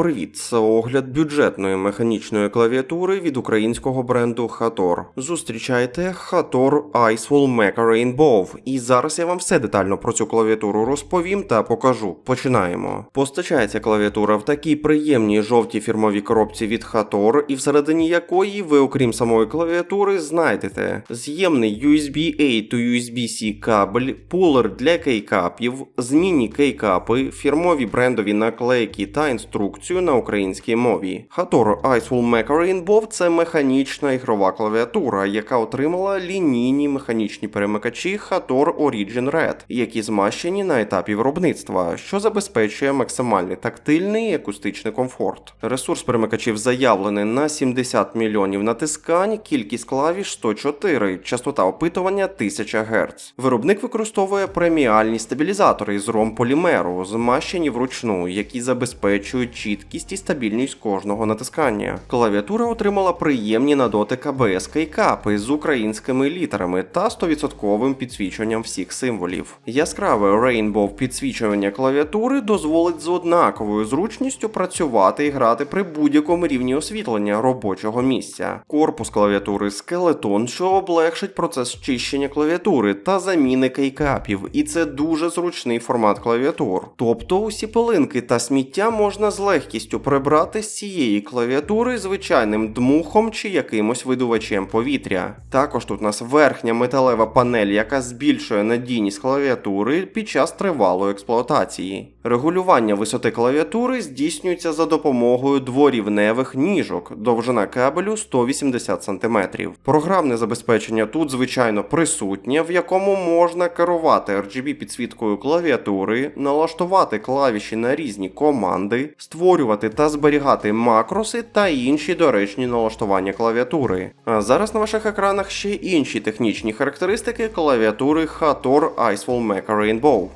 Привіт, це огляд бюджетної механічної клавіатури від українського бренду Hator. Зустрічайте Hator Iceful Mecha Rainbow. І зараз я вам все детально про цю клавіатуру розповім та покажу. Починаємо. Постачається клавіатура в такій приємній жовтій фірмовій коробці від Hator, і всередині якої ви, окрім самої клавіатури, знайдете з'ємний USB A to USB-C кабель, пулер для кейкапів, змінні кейкапи, фірмові брендові наклейки та інструкцію на українській мові. Hator Iceful Mecha Rainbow – це механічна ігрова клавіатура, яка отримала лінійні механічні перемикачі Hator Origin Red, які змащені на етапі виробництва, що забезпечує максимальний тактильний і акустичний комфорт. Ресурс перемикачів заявлений на 70 мільйонів натискань, кількість клавіш 104, частота опитування 1000 Гц. Виробник використовує преміальні стабілізатори з ромполімеру, змащені вручну, які забезпечують чіткість і стабільність кожного натискання. Клавіатура отримала приємні на дотик ABS кейкапи з українськими літерами та 100% підсвічуванням всіх символів. Яскраве Rainbow підсвічування клавіатури дозволить з однаковою зручністю працювати і грати при будь-якому рівні освітлення робочого місця. Корпус клавіатури скелетон, що облегшить процес чищення клавіатури та заміни кейкапів, і це дуже зручний формат клавіатур. Тобто усі пилинки та сміття можна з легкістю прибрати з цієї клавіатури звичайним дмухом чи якимось видувачем повітря. Також тут у нас верхня металева панель, яка збільшує надійність клавіатури під час тривалої експлуатації. Регулювання висоти клавіатури здійснюється за допомогою дворівневих ніжок, довжина кабелю 180 см. Програмне забезпечення тут, звичайно, присутнє, в якому можна керувати RGB підсвіткою клавіатури, налаштувати клавіші на різні команди, створювати та зберігати макроси та інші доречні налаштування клавіатури. А зараз на ваших екранах ще інші технічні характеристики клавіатури Hator Iceful Mecha Rainbow.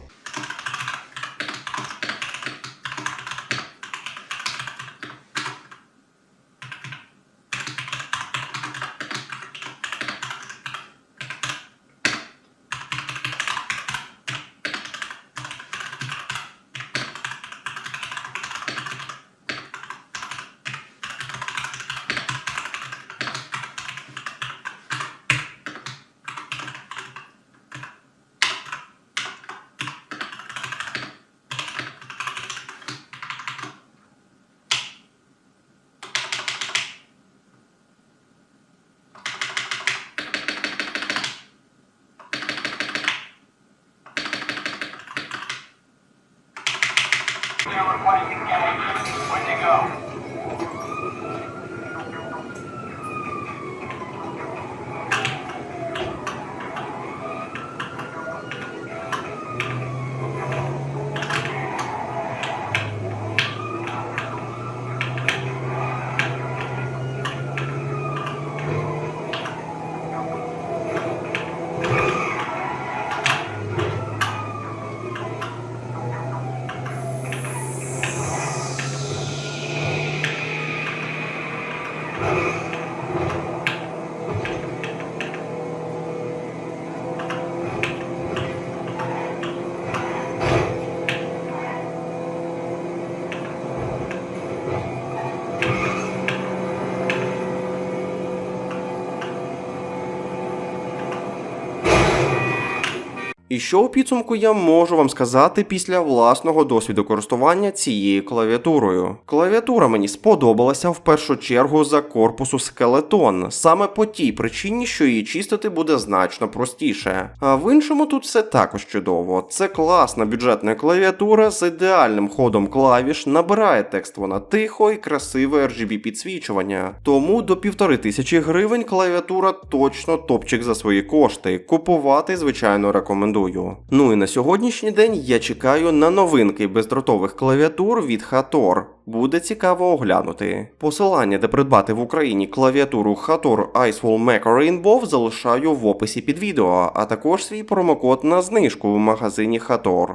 Where'd you go? І що у підсумку я можу вам сказати після власного досвіду користування цією клавіатурою? Клавіатура мені сподобалася в першу чергу за корпусу скелетон, саме по тій причині, що її чистити буде значно простіше. А в іншому тут все також чудово. Це класна бюджетна клавіатура з ідеальним ходом клавіш, набирає текст вона тихо і красиве RGB підсвічування. Тому до півтори тисячі гривень клавіатура точно топчик за свої кошти. Купувати, звичайно, рекомендую. Ну і на сьогоднішній день я чекаю на новинки бездротових клавіатур від Hator. Буде цікаво оглянути. Посилання, де придбати в Україні клавіатуру Hator Icewall Mac Rainbow залишаю в описі під відео, а також свій промокод на знижку в магазині Hator.